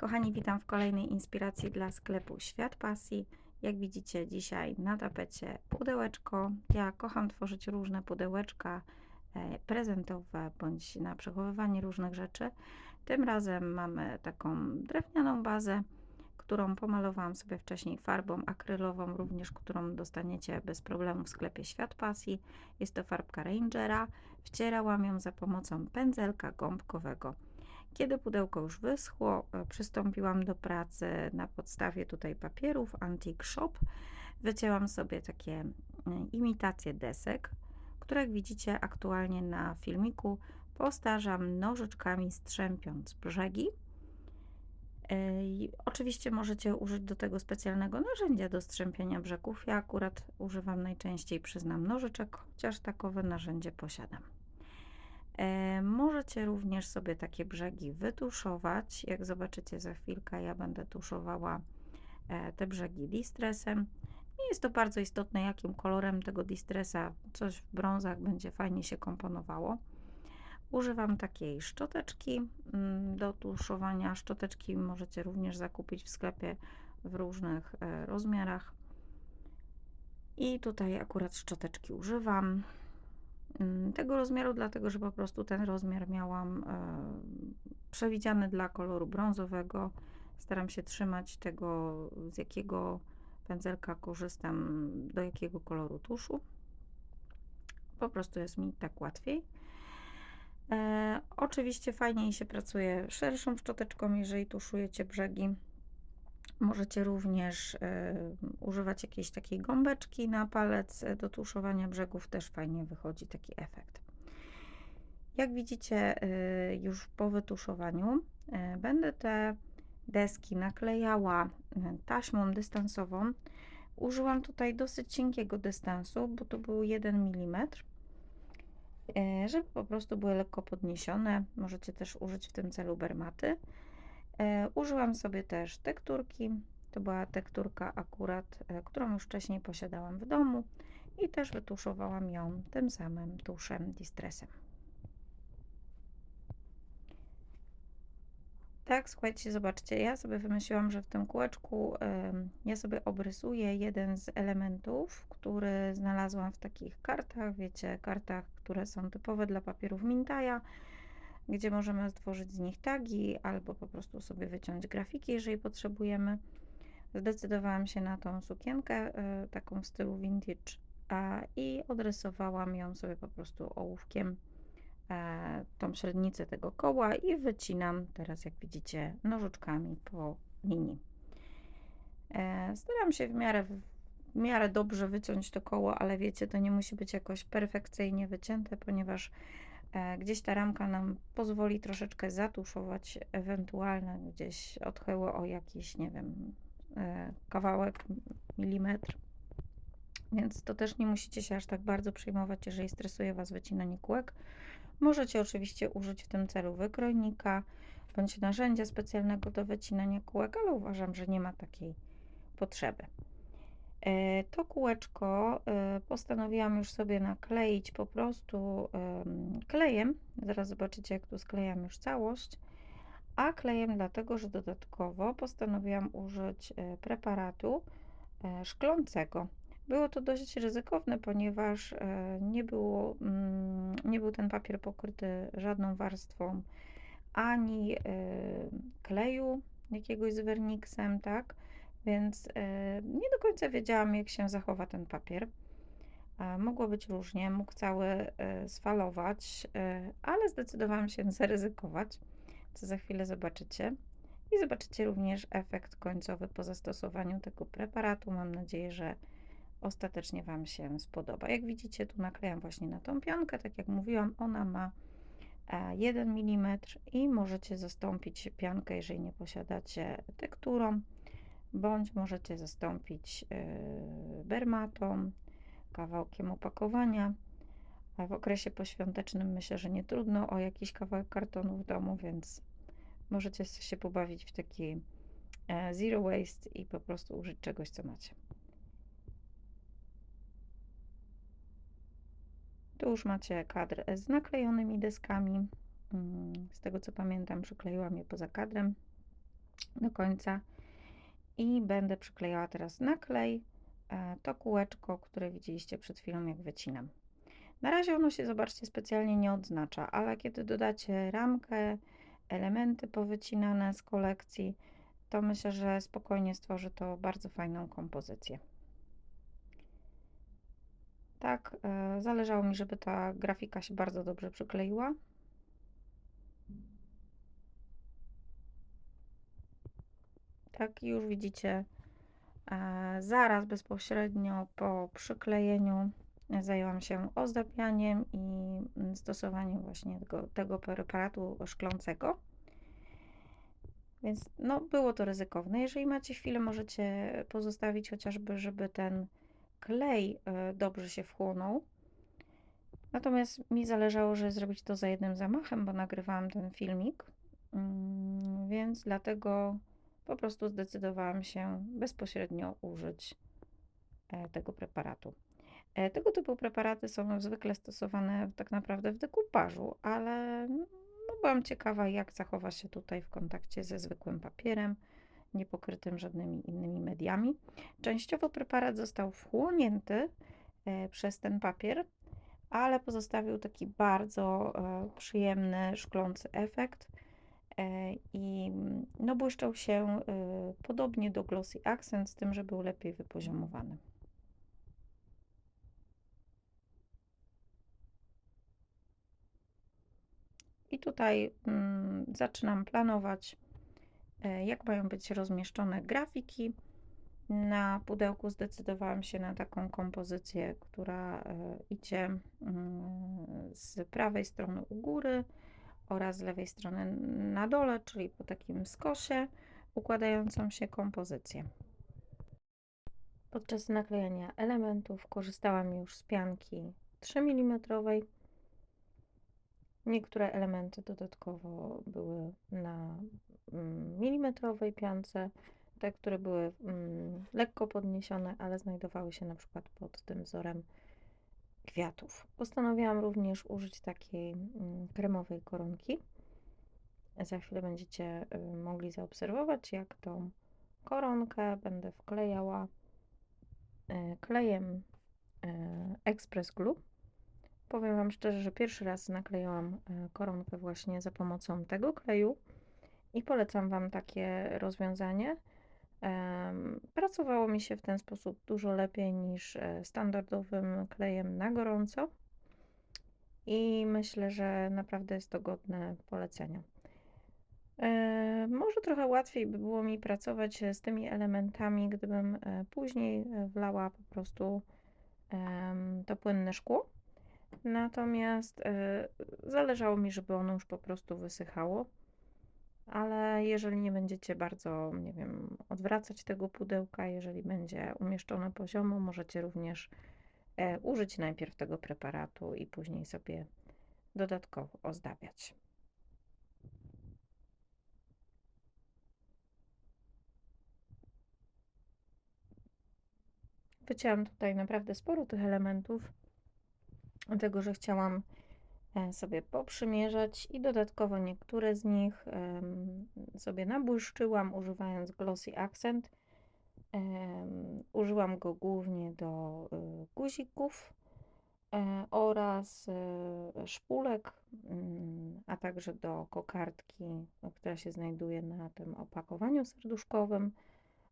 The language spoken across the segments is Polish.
Kochani, witam w kolejnej inspiracji dla sklepu Świat Pasji. Jak widzicie, dzisiaj na tapecie pudełeczko. Ja kocham tworzyć różne pudełeczka e, prezentowe bądź na przechowywanie różnych rzeczy. Tym razem mamy taką drewnianą bazę, którą pomalowałam sobie wcześniej farbą akrylową, również którą dostaniecie bez problemu w sklepie Świat Pasji. Jest to farbka Rangera. Wcierałam ją za pomocą pędzelka gąbkowego. Kiedy pudełko już wyschło, e, przystąpiłam do pracy na podstawie tutaj papierów Antique Shop. Wycięłam sobie takie e, imitacje desek, które jak widzicie aktualnie na filmiku postarzam nożyczkami strzępiąc brzegi. E, I oczywiście możecie użyć do tego specjalnego narzędzia do strzępienia brzegów. Ja akurat używam najczęściej, przyznam, nożyczek, chociaż takowe narzędzie posiadam. E, możecie również sobie takie brzegi wytuszować. Jak zobaczycie za chwilkę, ja będę tuszowała e, te brzegi distresem. Nie jest to bardzo istotne, jakim kolorem tego distresa, coś w brązach będzie fajnie się komponowało. Używam takiej szczoteczki mm, do tuszowania. Szczoteczki możecie również zakupić w sklepie w różnych e, rozmiarach. I tutaj akurat szczoteczki używam. Mm, tego rozmiaru, dlatego że po prostu ten rozmiar miałam e, przewidziany dla koloru brązowego. Staram się trzymać tego, z jakiego pędzelka korzystam, do jakiego koloru tuszu. Po prostu jest mi tak łatwiej. E, oczywiście fajniej się pracuje szerszą szczoteczką, jeżeli tuszujecie brzegi. Możecie również y, używać jakiejś takiej gąbeczki na palec do tuszowania brzegów, też fajnie wychodzi taki efekt. Jak widzicie, y, już po wytuszowaniu y, będę te deski naklejała taśmą dystansową. Użyłam tutaj dosyć cienkiego dystansu, bo to był 1 mm, żeby po prostu były lekko podniesione. Możecie też użyć w tym celu bermaty. E, użyłam sobie też tekturki. To była tekturka akurat, e, którą już wcześniej posiadałam w domu i też wytuszowałam ją tym samym tuszem Distresem. Tak, słuchajcie, zobaczcie, ja sobie wymyśliłam, że w tym kółeczku ja sobie obrysuję jeden z elementów, który znalazłam w takich kartach, wiecie, kartach, które są typowe dla papierów Mintaja gdzie możemy stworzyć z nich tagi albo po prostu sobie wyciąć grafiki, jeżeli potrzebujemy. Zdecydowałam się na tą sukienkę, y, taką w stylu vintage i odrysowałam ją sobie po prostu ołówkiem, e, tą średnicę tego koła i wycinam teraz, jak widzicie, nożyczkami po linii. E, staram się w miarę, w miarę dobrze wyciąć to koło, ale wiecie, to nie musi być jakoś perfekcyjnie wycięte, ponieważ E, gdzieś ta ramka nam pozwoli troszeczkę zatuszować ewentualne gdzieś odchyły o jakiś, nie wiem, e, kawałek, milimetr. Więc to też nie musicie się aż tak bardzo przejmować, jeżeli stresuje Was wycinanie kółek. Możecie oczywiście użyć w tym celu wykrojnika bądź narzędzia specjalnego do wycinania kółek, ale uważam, że nie ma takiej potrzeby. E, to kółeczko e, postanowiłam już sobie nakleić po prostu klejem. Zaraz zobaczycie, jak tu sklejam już całość. A klejem dlatego, że dodatkowo postanowiłam użyć e, preparatu szklącego. Było to dość ryzykowne, ponieważ nie, było, mm, nie był ten papier pokryty żadną warstwą ani kleju jakiegoś z werniksem, tak? Więc e, nie do końca wiedziałam, jak się zachowa ten papier. Mogło być różnie, mógł cały e, sfalować, e, ale zdecydowałam się zaryzykować, co za chwilę zobaczycie. I zobaczycie również efekt końcowy po zastosowaniu tego preparatu. Mam nadzieję, że ostatecznie Wam się spodoba. Jak widzicie, tu naklejam właśnie na tą pionkę. Tak jak mówiłam, ona ma 1 mm i możecie zastąpić piankę, jeżeli nie posiadacie tekturą bądź możecie zastąpić e, bermatą, kawałkiem opakowania. W okresie poświątecznym myślę, że nie trudno o jakiś kawałek kartonu w domu, więc możecie się pobawić w taki e, zero waste i po prostu użyć czegoś, co macie. Tu już macie kadr z naklejonymi deskami. Mm, z tego co pamiętam, przykleiłam je poza kadrem. do końca i będę przyklejała teraz na klej e, to kółeczko, które widzieliście przed chwilą, jak wycinam. Na razie ono się, zobaczcie, specjalnie nie odznacza, ale kiedy dodacie ramkę, elementy powycinane z kolekcji, to myślę, że spokojnie stworzy to bardzo fajną kompozycję. Tak, e, zależało mi, żeby ta grafika się bardzo dobrze przykleiła. Tak, już widzicie, e, zaraz bezpośrednio po przyklejeniu zajęłam się ozdabianiem i mm, stosowaniem właśnie tego, tego preparatu szklącego. Więc no, było to ryzykowne. Jeżeli macie chwilę, możecie pozostawić chociażby, żeby ten klej e, dobrze się wchłonął. Natomiast mi zależało, żeby zrobić to za jednym zamachem, bo nagrywałam ten filmik, mm, więc dlatego po prostu zdecydowałam się bezpośrednio użyć e, tego preparatu. E, tego typu preparaty są zwykle stosowane tak naprawdę w dekupażu, ale no, byłam ciekawa, jak zachowa się tutaj w kontakcie ze zwykłym papierem, niepokrytym żadnymi innymi mediami. Częściowo preparat został wchłonięty e, przez ten papier, ale pozostawił taki bardzo przyjemny, szklący efekt i no, błyszczał się podobnie do Glossy Accent, z tym, że był lepiej wypoziomowany. I tutaj mm, zaczynam planować, e, jak mają być rozmieszczone grafiki. Na pudełku zdecydowałam się na taką kompozycję, która e, idzie mm, z prawej strony u góry oraz z lewej strony na dole, czyli po takim skosie układającą się kompozycję. Podczas naklejania elementów korzystałam już z pianki 3 mm Niektóre elementy dodatkowo były na mm, milimetrowej piance, te, które były mm, lekko podniesione, ale znajdowały się na przykład pod tym wzorem kwiatów. Postanowiłam również użyć takiej mm, kremowej koronki. Za chwilę będziecie y, mogli zaobserwować, jak tą koronkę będę wklejała y, klejem y, Express Glue. Powiem Wam szczerze, że pierwszy raz naklejałam koronkę właśnie za pomocą tego kleju i polecam Wam takie rozwiązanie. Pracowało mi się w ten sposób dużo lepiej niż e, standardowym klejem na gorąco i myślę, że naprawdę jest to godne polecenia. E, może trochę łatwiej by było mi pracować z tymi elementami, gdybym później wlała po prostu to płynne szkło Natomiast zależało mi, żeby ono już po prostu wysychało. Ale jeżeli nie będziecie bardzo, nie wiem, odwracać tego pudełka, jeżeli będzie umieszczone poziomo, możecie również e, użyć najpierw tego preparatu i później sobie dodatkowo ozdabiać. Wycięłam tutaj naprawdę sporo tych elementów dlatego że chciałam sobie poprzymierzać i dodatkowo niektóre z nich sobie nabłyszczyłam używając Glossy Accent. Użyłam go głównie do e, guzików e, oraz szpulek, mm, a także do kokardki, która się znajduje na tym opakowaniu serduszkowym,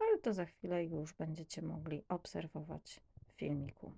ale to za chwilę już będziecie mogli obserwować w filmiku.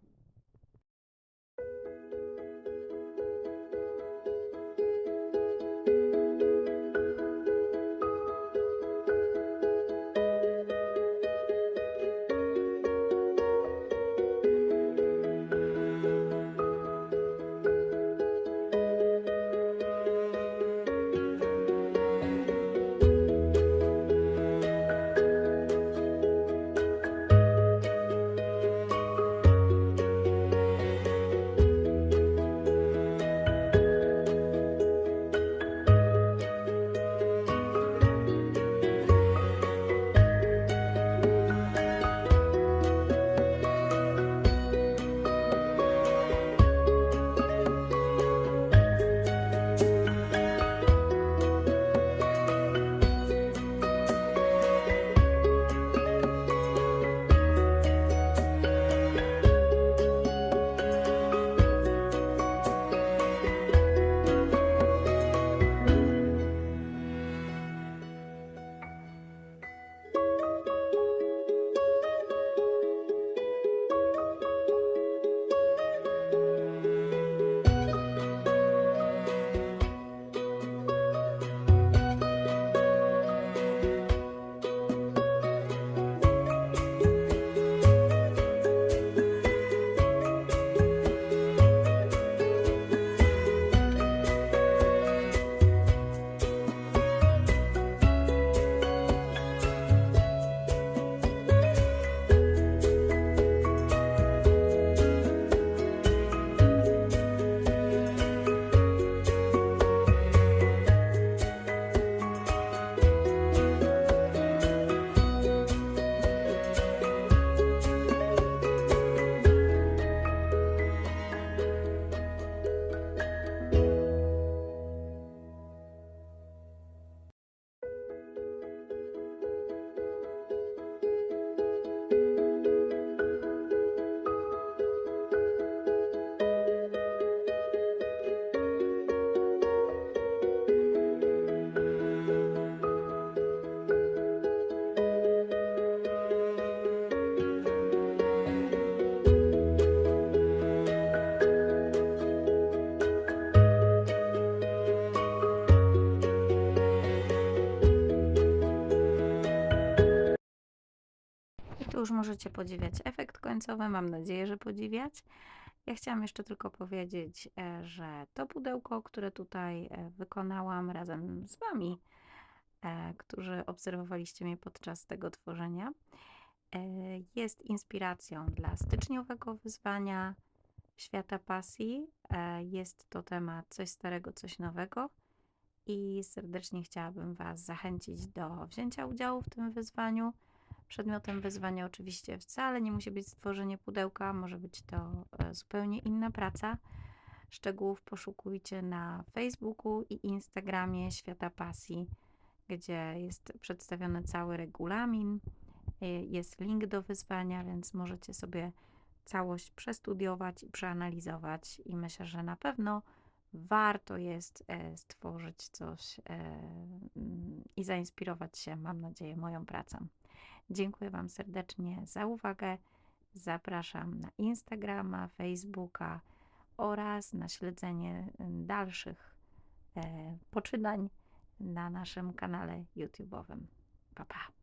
Możecie podziwiać efekt końcowy. Mam nadzieję, że podziwiać. Ja chciałam jeszcze tylko powiedzieć, e, że to pudełko, które tutaj e, wykonałam razem z Wami, e, którzy obserwowaliście mnie podczas tego tworzenia, jest inspiracją dla styczniowego wyzwania Świata Pasji. Jest to temat coś starego, coś nowego i serdecznie chciałabym Was zachęcić do wzięcia udziału w tym wyzwaniu. Przedmiotem wyzwania oczywiście wcale nie musi być stworzenie pudełka, może być to e, zupełnie inna praca. Szczegółów poszukujcie na Facebooku i Instagramie Świata Pasji, gdzie jest przedstawiony cały regulamin. E, Jest link do wyzwania, więc możecie sobie całość przestudiować i przeanalizować. I myślę, że na pewno warto jest e, stworzyć coś i zainspirować się, mam nadzieję, moją pracą. Dziękuję Wam serdecznie za uwagę. Zapraszam na Instagrama, Facebooka oraz na śledzenie dalszych e, poczynań na naszym kanale YouTube'owym. Pa, pa.